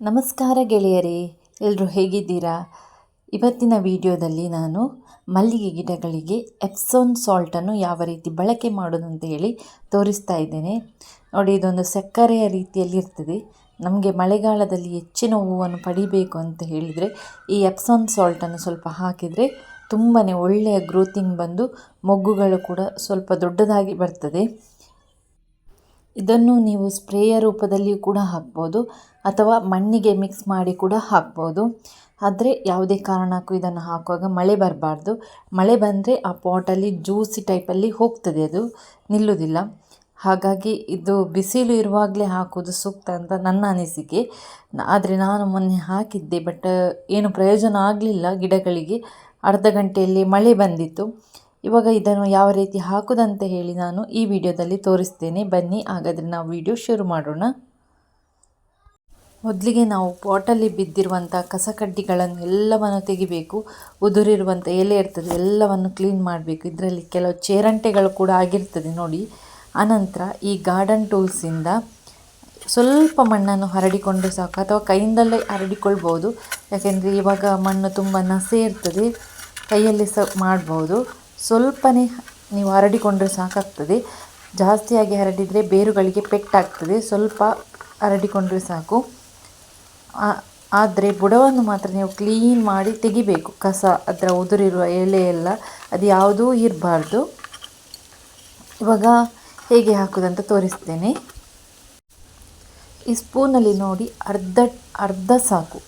ನಮಸ್ಕಾರ ಗೆಳೆಯರೇ ಎಲ್ಲರೂ ಹೇಗಿದ್ದೀರಾ? ಇವತ್ತಿನ ವಿಡಿಯೋದಲ್ಲಿ ನಾನು ಮಲ್ಲಿಗೆ ಗಿಡಗಳಿಗೆ ಎಪ್ಸೋನ್ ಸಾಲ್ಟನ್ನು ಯಾವ ರೀತಿ ಬಳಕೆ ಮಾಡೋದು ಅಂತ ಹೇಳಿ ತೋರಿಸ್ತಾ ಇದ್ದೇನೆ. ನೋಡಿ, ಇದೊಂದು ಸಕ್ಕರೆಯ ರೀತಿಯಲ್ಲಿ ಇರ್ತದೆ. ನಮಗೆ ಮಳೆಗಾಲದಲ್ಲಿ ಹೆಚ್ಚಿನ ಹೂವನ್ನು ಪಡಿಬೇಕು ಅಂತ ಹೇಳಿದರೆ, ಈ ಎಪ್ಸೋನ್ ಸಾಲ್ಟನ್ನು ಸ್ವಲ್ಪ ಹಾಕಿದರೆ ತುಂಬಾ ಒಳ್ಳೆಯ ಗ್ರೋತಿಂಗ್ ಬಂದು ಮೊಗ್ಗುಗಳು ಕೂಡ ಸ್ವಲ್ಪ ದೊಡ್ಡದಾಗಿ ಬರ್ತದೆ. ಇದನ್ನು ನೀವು ಸ್ಪ್ರೇಯ ರೂಪದಲ್ಲಿಯೂ ಕೂಡ ಹಾಕ್ಬೋದು ಅಥವಾ ಮಣ್ಣಿಗೆ ಮಿಕ್ಸ್ ಮಾಡಿ ಕೂಡ ಹಾಕ್ಬೋದು. ಆದರೆ ಯಾವುದೇ ಕಾರಣಕ್ಕೂ ಇದನ್ನು ಹಾಕುವಾಗ ಮಳೆ ಬರಬಾರ್ದು. ಮಳೆ ಬಂದರೆ ಆ ಪಾಟಲ್ಲಿ ಜ್ಯೂಸಿ ಟೈಪಲ್ಲಿ ಹೋಗ್ತದೆ ಅದು ನಿಲ್ಲುವುದಿಲ್ಲ ಹಾಗಾಗಿ ಇದು ಬಿಸಿಲು ಇರುವಾಗಲೇ ಹಾಕೋದು ಸೂಕ್ತ ಅಂತ ನನ್ನ ಅನಿಸಿಕೆ. ಆದರೆ ನಾನು ಮೊನ್ನೆ ಹಾಕಿದ್ದೆ ಬಟ್ ಏನು ಪ್ರಯೋಜನ ಆಗಲಿಲ್ಲ ಗಿಡಗಳಿಗೆ. ಅರ್ಧ ಗಂಟೆಯಲ್ಲಿ ಮಳೆ ಬಂದಿತ್ತು. ಇವಾಗ ಇದನ್ನು ಯಾವ ರೀತಿ ಹಾಕೋದಂತ ಹೇಳಿ ನಾನು ಈ ವಿಡಿಯೋದಲ್ಲಿ ತೋರಿಸ್ತೇನೆ. ಬನ್ನಿ, ಹಾಗಾದರೆ ನಾವು ವಿಡಿಯೋ ಶುರು ಮಾಡೋಣ. ಮೊದಲಿಗೆ ನಾವು ಪಾಟಲ್ಲಿ ಬಿದ್ದಿರುವಂಥ ಕಸಕಡ್ಡಿಗಳನ್ನು ಎಲ್ಲವನ್ನು ತೆಗಿಬೇಕು. ಉದುರಿರುವಂಥ ಎಲೆ ಇರ್ತದೆ, ಎಲ್ಲವನ್ನು ಕ್ಲೀನ್ ಮಾಡಬೇಕು. ಇದರಲ್ಲಿ ಕೆಲವು ಚೇರಂಟೆಗಳು ಕೂಡ ಆಗಿರ್ತದೆ ನೋಡಿ. ಆನಂತರ ಈ ಗಾರ್ಡನ್ ಟೂಲ್ಸಿಂದ ಸ್ವಲ್ಪ ಮಣ್ಣನ್ನು ಹರಡಿಕೊಂಡು ಸಾಕು, ಅಥವಾ ಕೈಯಿಂದಲೇ ಹರಡಿಕೊಳ್ಬೋದು. ಯಾಕೆಂದರೆ ಇವಾಗ ಮಣ್ಣು ತುಂಬ ನಸೆ ಇರ್ತದೆ, ಕೈಯಲ್ಲಿ ಸಹ ಮಾಡ್ಬೋದು. ಸ್ವಲ್ಪನೇ ನೀವು ಹರಡಿಕೊಂಡರೆ ಸಾಕಾಗ್ತದೆ. ಜಾಸ್ತಿಯಾಗಿ ಹರಡಿದರೆ ಬೇರುಗಳಿಗೆ ಪೆಟ್ಟಾಗ್ತದೆ. ಸ್ವಲ್ಪ ಹರಡಿಕೊಂಡರೆ ಸಾಕು. ಆದರೆ ಬುಡವನ್ನು ಮಾತ್ರ ನೀವು ಕ್ಲೀನ್ ಮಾಡಿ ತೆಗಿಬೇಕು. ಕಸ ಅದರ ಉದುರಿರುವ ಎಲೆ ಎಲ್ಲ, ಅದು ಯಾವುದೂ ಇರಬಾರ್ದು. ಇವಾಗ ಹೇಗೆ ಹಾಕೋದಂತ ತೋರಿಸ್ತೇನೆ. ಈ ಸ್ಪೂನಲ್ಲಿ ನೋಡಿ ಅರ್ಧ ಅರ್ಧ ಸಾಕು.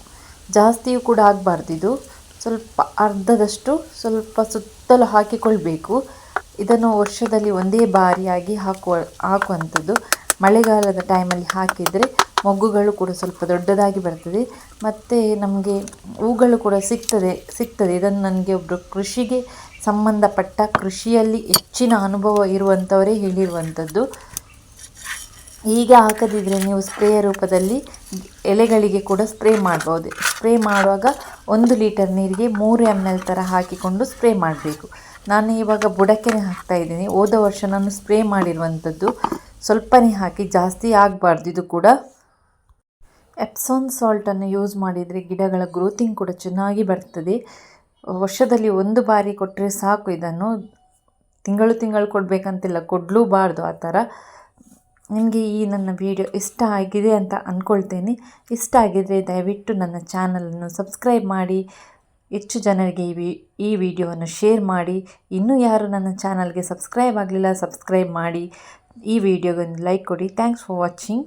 ಜಾಸ್ತಿಯೂ ಕೂಡ ಆಗಬಾರ್ದು ಇದು. ಸ್ವಲ್ಪ ಅರ್ಧದಷ್ಟು ಸ್ವಲ್ಪ ಸುತ್ತಲೂ ಹಾಕಿಕೊಳ್ಬೇಕು. ಇದನ್ನು ವರ್ಷದಲ್ಲಿ ಒಂದೇ ಬಾರಿಯಾಗಿ ಹಾಕುವ, ಹಾಕುವಂಥದ್ದು. ಮಳೆಗಾಲದ ಟೈಮಲ್ಲಿ ಹಾಕಿದರೆ ಮೊಗ್ಗುಗಳು ಕೂಡ ಸ್ವಲ್ಪ ದೊಡ್ಡದಾಗಿ ಬರ್ತದೆ. ಮತ್ತು ನಮಗೆ ಹೂಗಳು ಕೂಡ ಸಿಗ್ತದೆ ಸಿಗ್ತದೆ. ಇದನ್ನು ನನಗೆ ಒಬ್ಬರು ಕೃಷಿಗೆ ಸಂಬಂಧಪಟ್ಟ ಕೃಷಿಯಲ್ಲಿ ಹೆಚ್ಚಿನ ಅನುಭವ ಇರುವಂಥವರೇ ಹೇಳಿರುವಂಥದ್ದು. ಹೀಗೆ ಹಾಕದಿದ್ದರೆ ನೀವು ಸ್ಪ್ರೇಯ ರೂಪದಲ್ಲಿ ಎಲೆಗಳಿಗೆ ಕೂಡ ಸ್ಪ್ರೇ ಮಾಡ್ಬೋದು. ಸ್ಪ್ರೇ ಮಾಡುವಾಗ ಒಂದು ಲೀಟರ್ ನೀರಿಗೆ ಮೂರು ಎಂ ಎಲ್ ಥರ ಹಾಕಿಕೊಂಡು ಸ್ಪ್ರೇ ಮಾಡಬೇಕು. ನಾನು ಇವಾಗ ಬುಡಕ್ಕೆನೇ ಹಾಕ್ತಾ ಇದ್ದೀನಿ. ಹೋದ ವರ್ಷ ನಾನು ಸ್ಪ್ರೇ ಮಾಡಿರುವಂಥದ್ದು ಸ್ವಲ್ಪನೇ ಹಾಕಿ ಜಾಸ್ತಿ ಆಗಬಾರ್ದು. ಇದು ಕೂಡ ಎಪ್ಸಾನ್ ಸಾಲ್ಟನ್ನು ಯೂಸ್ ಮಾಡಿದರೆ ಗಿಡಗಳ ಗ್ರೋತಿಂಗ್ ಕೂಡ ಚೆನ್ನಾಗಿ ಬರ್ತದೆ. ವರ್ಷದಲ್ಲಿ ಒಂದು ಬಾರಿ ಕೊಟ್ಟರೆ ಸಾಕು ಇದನ್ನು. ತಿಂಗಳು ತಿಂಗಳು ಕೊಡಬೇಕಂತಿಲ್ಲ. ಕೊಡಲೂಬಾರ್ದು ಆ ಥರ ನಿಮಗೆ ಈ ನನ್ನ ವಿಡಿಯೋ ಇಷ್ಟ ಆಗಿದೆ ಅಂತ ಅಂದ್ಕೊಳ್ತೇನೆ ಇಷ್ಟ ಆಗಿದರೆ ದಯವಿಟ್ಟು ನನ್ನ ಚಾನಲನ್ನು ಸಬ್ಸ್ಕ್ರೈಬ್ ಮಾಡಿ. ಹೆಚ್ಚು ಜನರಿಗೆ ಈ ವಿ, ಈ ವಿಡಿಯೋವನ್ನು ಶೇರ್ ಮಾಡಿ. ಇನ್ನೂ ಯಾರು ನನ್ನ ಚಾನಲ್ಗೆ ಸಬ್ಸ್ಕ್ರೈಬ್ ಆಗಲಿಲ್ಲ ಸಬ್ಸ್ಕ್ರೈಬ್ ಮಾಡಿ. ಈ ವಿಡಿಯೋಗೊಂದು ಲೈಕ್ ಕೊಡಿ. Thanks for watching